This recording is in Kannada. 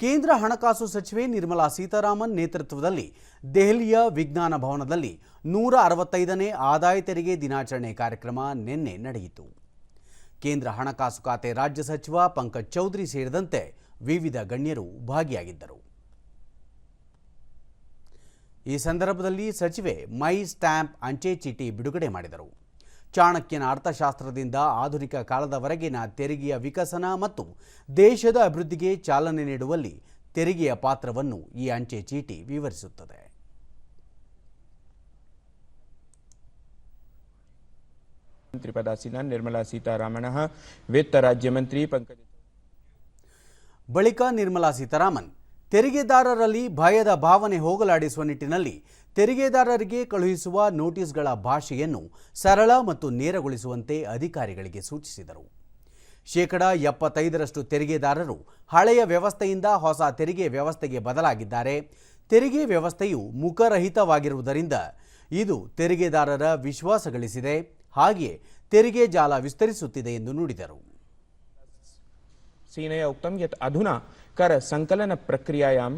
ಕೇಂದ್ರ ಹಣಕಾಸು ಸಚಿವೆ ನಿರ್ಮಲಾ ಸೀತಾರಾಮನ್ ನೇತೃತ್ವದಲ್ಲಿ ದೆಹಲಿಯ ವಿಜ್ಞಾನ ಭವನದಲ್ಲಿ ನೂರ ಅರವತ್ತೈದನೇ ಆದಾಯ ತೆರಿಗೆ ದಿನಾಚರಣೆ ಕಾರ್ಯಕ್ರಮ ನಿನ್ನೆ ನಡೆಯಿತು. ಕೇಂದ್ರ ಹಣಕಾಸು ಖಾತೆ ರಾಜ್ಯ ಸಚಿವ ಪಂಕಜ್ ಚೌಧರಿ ಸೇರಿದಂತೆ ವಿವಿಧ ಗಣ್ಯರು ಭಾಗಿಯಾಗಿದ್ದರು. ಈ ಸಂದರ್ಭದಲ್ಲಿ ಸಚಿವೆ ಮೈ ಸ್ಟ್ಯಾಂಪ್ ಅಂಚೆ ಚೀಟಿ ಬಿಡುಗಡೆ ಮಾಡಿದರು. ಚಾಣಕ್ಯನ ಅರ್ಥಶಾಸ್ತ್ರದಿಂದ ಆಧುನಿಕ ಕಾಲದವರೆಗಿನ ತೆರಿಗೆಯ ವಿಕಸನ ಮತ್ತು ದೇಶದ ಅಭಿವೃದ್ಧಿಗೆ ಚಾಲನೆ ನೀಡುವಲ್ಲಿ ತೆರಿಗೆಯ ಪಾತ್ರವನ್ನು ಈ ಅಂಚೆ ಚೀಟಿ ವಿವರಿಸುತ್ತದೆ. ನಿರ್ಮಲಾ ಸೀತಾರಾಮಣಃ ವಿತ್ತರಾಜ್ಯಮಂತ್ರಿ ಪಂಕಜ ಬಳಿಕ ನಿರ್ಮಲಾ ಸೀತಾರಾಮನ್ ತೆರಿಗೆದಾರರಲ್ಲಿ ಭಯದ ಭಾವನೆ ಹೋಗಲಾಡಿಸುವ ನಿಟ್ಟಿನಲ್ಲಿ ತೆರಿಗೆದಾರರಿಗೆ ಕಳುಹಿಸುವ ನೋಟಿಸ್ಗಳ ಭಾಷೆಯನ್ನು ಸರಳ ಮತ್ತು ನೇರಗೊಳಿಸುವಂತೆ ಅಧಿಕಾರಿಗಳಿಗೆ ಸೂಚಿಸಿದರು. ಶೇಕಡ ಎಪ್ಪತ್ತೈದರಷ್ಟು ತೆರಿಗೆದಾರರು ಹಳೆಯ ವ್ಯವಸ್ಥೆಯಿಂದ ಹೊಸ ತೆರಿಗೆ ವ್ಯವಸ್ಥೆಗೆ ಬದಲಾಗಿದ್ದಾರೆ. ತೆರಿಗೆ ವ್ಯವಸ್ಥೆಯು ಮುಖರಹಿತವಾಗಿರುವುದರಿಂದ ಇದು ತೆರಿಗೆದಾರರ ವಿಶ್ವಾಸ ಗಳಿಸಿದೆ ಹಾಗೆಯೇ ತೆರಿಗೆ ಜಾಲ ವಿಸ್ತರಿಸುತ್ತಿದೆ ಎಂದು ನುಡಿದರು. कर संकलन प्रक्रियायां